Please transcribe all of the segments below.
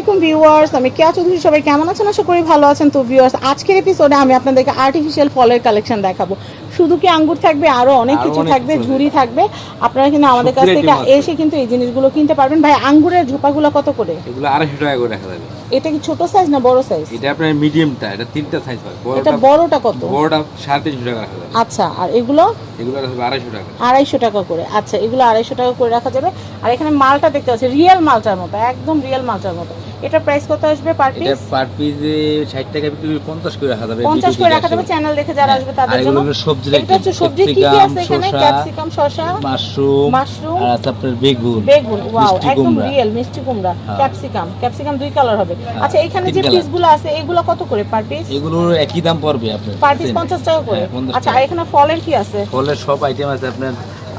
আলাইকুম ভিউয়ার্স আমি কেয়া চৌধুরী সবাই কেমন আছেন? আশা করি ভালো আছেন। তো ভিউয়ার্স আজকের এপিসোডে আমি আপনাদেরকে আর্টিফিশিয়াল ফলের কালেকশন দেখাবো। শুধু কি আঙ্গুর থাকবে আরও অনেক কিছু থাকবে ঝুড়ি থাকবে। আপনারা কিন্তু আমাদের কাছ থেকে এসে কিন্তু এই জিনিসগুলো কিনতে পারবেন। ভাই আঙ্গুরের ঝোপাগুলো কত করে? এগুলো আড়াইশো টাকা করে রাখা যাবে। এটা কি ছোট সাইজ না বড় সাইজ এটা আপনার মিডিয়ামটা এটা তিনটা সাইজ হয় এটা বড়টা কত? বড়টা সাড়ে তিনশো টাকা রাখা যাবে। আচ্ছা আর এগুলো? এগুলো আড়াইশো টাকা। আড়াইশো টাকা করে। আচ্ছা এগুলো আড়াইশো টাকা করে রাখা যাবে। আর এখানে মালটা দেখতে পাচ্ছি রিয়েল মালটার মতো একদম রিয়েল মালটার মতো। এটা প্রাইস কত আসবে পার পিস এটা পার পিসে ষাট টাকা বিক্রি করে পঞ্চাশ করে রাখা যাবে পঞ্চাশ ভিডিও করে রাখা যাবে চ্যানেল দেখে যারা আসবে তাদের জন্য। এগুলো সবজি এটা হচ্ছে সবজি কি কি আছে এখানে? ক্যাপসিকাম শসা মাশরুম মাশরুম আর আপনার বেগুন বেগুন ওয়াও একদম রিয়েল মিষ্টি কুমড়া হ্যাঁ। ক্যাপসিকাম ক্যাপসিকাম দুই কালার হবে। আচ্ছা এখানে যে। পিসগুলো আছে এগুলো কত করে পার পিস এগুলোর একই দাম পড়বে আপনার পার পিস same। পঞ্চাশ টাকা করে? হ্যাঁ, 50 আচ্ছা আর এখানে ফলের কি আছে? ফলের সব আইটেম আছে আপনার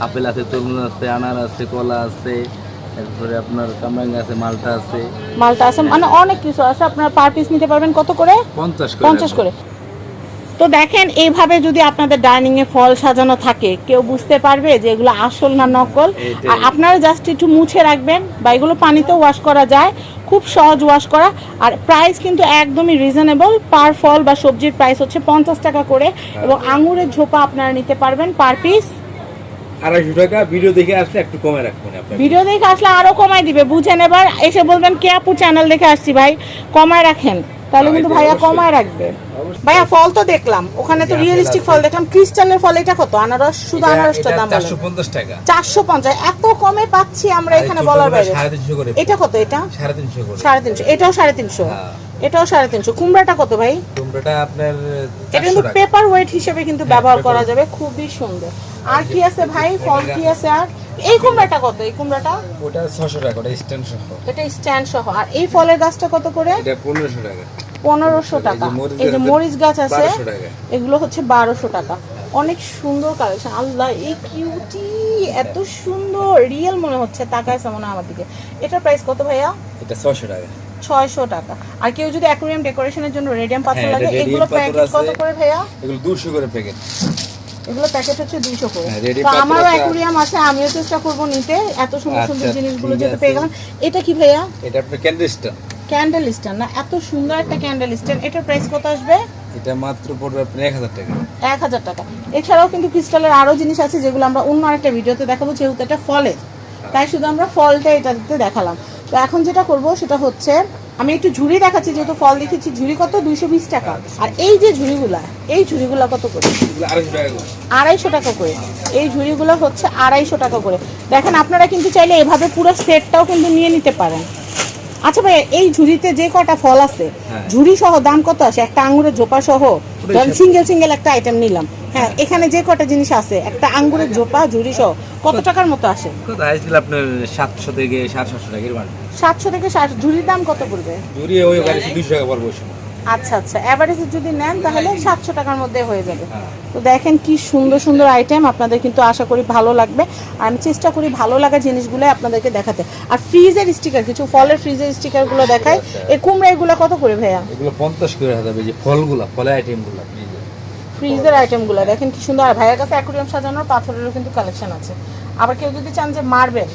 আপেল আছে তরমুজ আছে আনার আছে কলা আছে তারপরে আপনার কামরাঙ্গা আছে মালটা আছে। মালটা আছে মানে অনেক কিছু আছে আপনারা পার পিস নিতে পারবেন কত করে? পঞ্চাশ করে পঞ্চাশ করে। তো দেখেন এইভাবে যদি আপনাদের ডাইনিং এ ফল সাজানো থাকে কেউ বুঝতে পারবে যে এগুলো আসল না নকল। আর আপনারা জাস্ট একটু মুছে রাখবেন বা এগুলো পানিতেও ওয়াশ করা যায় খুব সহজ ওয়াশ করা। আর প্রাইস কিন্তু একদমই রিজনেবল পার ফল বা সবজির প্রাইস হচ্ছে পঞ্চাশ টাকা করে। এবং আঙুরের ঝোপা আপনারা নিতে পারবেন পার পিস আড়াইশো টাকা। ভিডিও দেখে আসলে একটু কমে রাখবেন ভিডিও দেখে আসলে আরও কমাই দিবে বুঝেন। এবার এসে বলবেন কে আপু চ্যানেল দেখে আসছি ভাই কমায় রাখেন। তাহলে কিন্তু ভাইয়া কমায় রাখবে। ভাইয়া ফল তো দেখলাম ওখানে তো রিয়েলিস্টিক ফল দেখলাম। ক্রিস্টালের ফল এটা কত? আনারস শুধু আনারসটা দাম চারশো পঞ্চাশ টাকা। চারশো পঞ্চাশ এত কমে পাচ্ছি আমরা এখানে বলার বাইরে। করে। এটা কত এটা? সাড়ে তিনশো করে। সাড়ে তিনশো এটাও সাড়ে তিনশো। হ্যাঁ। এটাও সাড়ে তিনশো। কুমড়াটা কত ভাই? কুমড়োটা আপনার এটা কিন্তু পেপার ওয়েট হিসেবে কিন্তু হ্যাঁ, ব্যবহার করা যাবে খুবই সুন্দর। আর কি আছে ভাই? ফল কি আছে আর? এই কুমড়াটা কত? এই কুমড়াটা? ওটা ছশো টাকা ওটা স্ট্যান্ড সহ। এটা স্ট্যান্ড সহ। আর এই ফলের গাছটা কত করে? এটা পনেরোশো টাকা। পনেরোশো টাকা। এই যে মরিচ গাছ আছে 1200। এগুলো হচ্ছে বারোশো টাকা। অনেক সুন্দর কালেকশন আল্লাহ এই কিউটি এত সুন্দর। রিয়েল মনে হচ্ছে তাকাইছে মনে আমার দিকে। এটার প্রাইস কত ভাইয়া? এটা ছশো টাকা। ছয়শো টাকা। আর কেউ যদি অ্যাকোরিয়াম ডেকোরেশনের জন্য রেডিয়াম পাথর হ্যাঁ, লাগে এগুলো প্যাকেট কত করে ভাইয়া? এগুলো দুশো করে প্যাকেট এগুলো প্যাকেট হচ্ছে দুইশো করে। হ্যাঁ, তো আমারও আছে। আছে আমিও চেষ্টা করব নিতে। এত সুন্দর সুন্দর আচ্ছা, জিনিসগুলো ঠিক যেহেতু পেয়ে গেলাম। এটা কি ভাইয়া? এটা আপনার ক্যান্ডেল স্ট্যান্ড না এত সুন্দর একটা ক্যান্ডেল স্ট্যান্ড এটার প্রাইস কত আসবে? এটা মাত্র পড়বে আপনার এক হাজার টাকা। এক হাজার টাকা। এছাড়াও কিন্তু ক্রিস্টালের আরও জিনিস আছে যেগুলো আমরা অন্য আরেকটা ভিডিওতে দেখাবো যেহেতু এটা ফলের। তাই শুধু আমরা ফলটা এটাতে দেখালাম। তো এখন যেটা করব সেটা হচ্ছে আমি একটু ঝুড়ি দেখাচ্ছি, যেহেতু ফল দেখেছি, ঝুড়ি কত? দুইশো বিশ টাকা। আর এই যে ঝুড়িগুলা, এই ঝুড়িগুলা কত করে? আড়াইশো টাকা করে। এই ঝুড়িগুলো হচ্ছে আড়াইশো টাকা করে। দেখেন, আপনারা কিন্তু চাইলে এভাবে পুরো সেটটাও কিন্তু নিয়ে নিতে পারেন। আচ্ছা ভাই এই ঝুড়িতে যে কটা ফল আছে হ্যাঁ। ঝুড়ি সহ দাম কত আছে? একটা আঙ্গুরের ঝোপা সহ ধরেন সিঙ্গেল সিঙ্গেল একটা আইটেম নিলাম। হ্যাঁ এখানে যে কটা জিনিস আছে একটা আঙ্গুরের ঝোপা ঝুড়ি সহ কত টাকার মতো আসে? কত? আসছিল আপনার সাতশো থেকে সাড়ে সাতশো টাকা এর মানে সাতশো থেকে ষাট ঝুড়ির দাম কত পড়বে? ঝুড়ি ওই দুশো টাকা পড়বে আচ্ছা আচ্ছা। অ্যাভারেজে যদি নেন তাহলে সাতশো টাকার মধ্যে হয়ে যাবে। হ্যাঁ। তো দেখেন কি সুন্দর সুন্দর আইটেম আপনাদের কিন্তু আশা করি ভালো লাগবে। আর আমি চেষ্টা করি ভালো লাগা জিনিসগুলো আপনাদেরকে দেখাতে। আর ফ্রিজের স্টিকার কিছু ফলের ফ্রিজের স্টিকারগুলো দেখাই। এই কুমড়া এগুলো কত করে ভাইয়া? এগুলো পঞ্চাশ করে যাবে যে ফলগুলা ফলের আইটেমগুলো ফ্রিজের আইটেমগুলো দেখেন কি সুন্দর। আর ভাইয়ের কাছে অ্যাকুরিয়াম সাজানোর পাথরেরও কিন্তু কালেকশন আছে। আবার কেউ যদি চান যে মার্বেল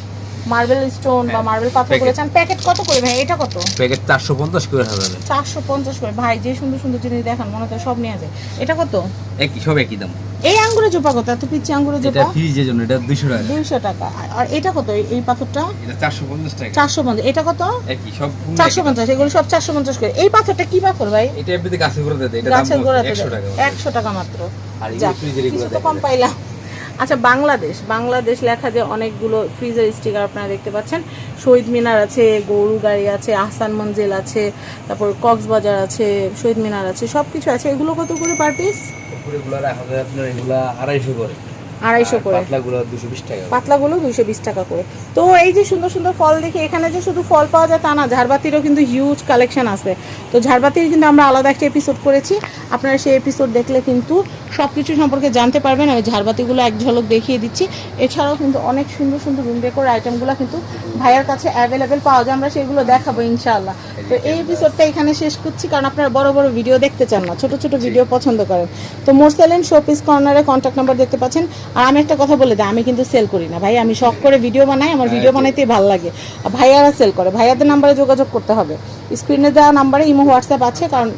মার্বেল স্টোন বা মার্বেল পাথরগুলো চান প্যাকেট কত করে ভাই? এটা কত? প্যাকেট চারশো পঞ্চাশ করে রাখা যাবে চারশো পঞ্চাশ করে। ভাই যে সুন্দর সুন্দর জিনিস দেখান মনে হয় সব নিয়ে যায়। এটা কত? একই সব একই দাম। এই আঙ্গুরের জোপা কত? এত পিচ্ছি আঙ্গুরের জোপা? এটা ফ্রিজের জন্য এটা দুশো টাকা। দুইশো টাকা। আর- এটা কত এই- পাথরটা? এটা চারশো পঞ্চাশ টাকা। চারশো পঞ্চাশ। এটা কত? একই সব চারশো পঞ্চাশ। এগুলো সব চারশো পঞ্চাশ করে। এই পাথরটা কি পাথর ভাই? এটা এমনিতে গাছে করে দেয় এটা দাম গাছের গোড়াতে একশো টাকা একশো টাকা মাত্র। আর এই ফ্রিজের এগুলো তো কম। পাইলাম। আচ্ছা বাংলাদেশ। বাংলাদেশ লেখা যে অনেকগুলো ফ্রিজের স্টিকার আপনারা দেখতে পাচ্ছেন। শহীদ মিনার আছে, গরু গাড়ি আছে, আহসান মঞ্জিল আছে, তারপর কক্সবাজার আছে, শহীদ মিনার আছে সব কিছু আছে। এগুলো কত করে পার পিস এগুলো আড়াইশো করে। আড়াইশো করে। পাতলাগুলো দুশো বিশ টাকা করে। তো এই যে সুন্দর সুন্দর ফল দেখি এখানে যে শুধু ফল পাওয়া যায় তা না ঝাড়বাতিরও কিন্তু হিউজ কালেকশন আছে। তো ঝাড়বাতির কিন্তু আমরা আলাদা একটা এপিসোড করেছি। আপনারা সেই এপিসোড দেখলে কিন্তু সব কিছু সম্পর্কে জানতে পারবেন। আমি ঝাড়বাতিগুলো এক ঝলক দেখিয়ে দিচ্ছি। এছাড়াও কিন্তু অনেক সুন্দর সুন্দর রুম ডেকোর আইটেমগুলো কিন্তু ভাইয়ার কাছে অ্যাভেলেবেল পাওয়া যায়। আমরা সেগুলো দেখাবো ইনশাআল্লাহ। তো এই এপিসোডটা এখানে শেষ করছি কারণ আপনারা বড় বড় ভিডিও দেখতে চান না। ছোট ছোট ভিডিও পছন্দ করেন। তো মোরসেলেন শোপিস কর্নারে কন্ট্যাক্ট নাম্বার দেখতে পাচ্ছেন। আর আমি একটা কথা বলে দিই আমি কিন্তু সেল করি না। ভাই আমি শখ করে ভিডিও বানাই আমার ভিডিও বানাইতেই ভালো লাগে। আর ভাইয়ারা সেল করে। ভাইয়াদের নাম্বারে যোগাযোগ করতে হবে। স্ক্রিনে দেওয়া নাম্বারে ইমো হোয়াটসঅ্যাপ আছে কারণ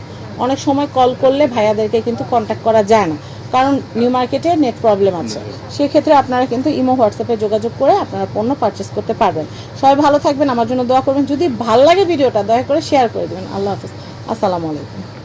অনেক সময় কল করলে ভাইয়াদেরকে কিন্তু কন্ট্যাক্ট করা যায় না। কারণ নিউ মার্কেটে নেট প্রবলেম আছে। সেক্ষেত্রে আপনারা কিন্তু ইমো হোয়াটসঅ্যাপে যোগাযোগ করে আপনারা পণ্য পারচেস করতে পারবেন। সবাই ভালো থাকবেন আমার জন্য দোয়া করবেন। যদি ভালো লাগে ভিডিওটা দয়া করে শেয়ার করে দেবেন। আল্লাহ হাফিজ। আসসালামু আলাইকুম।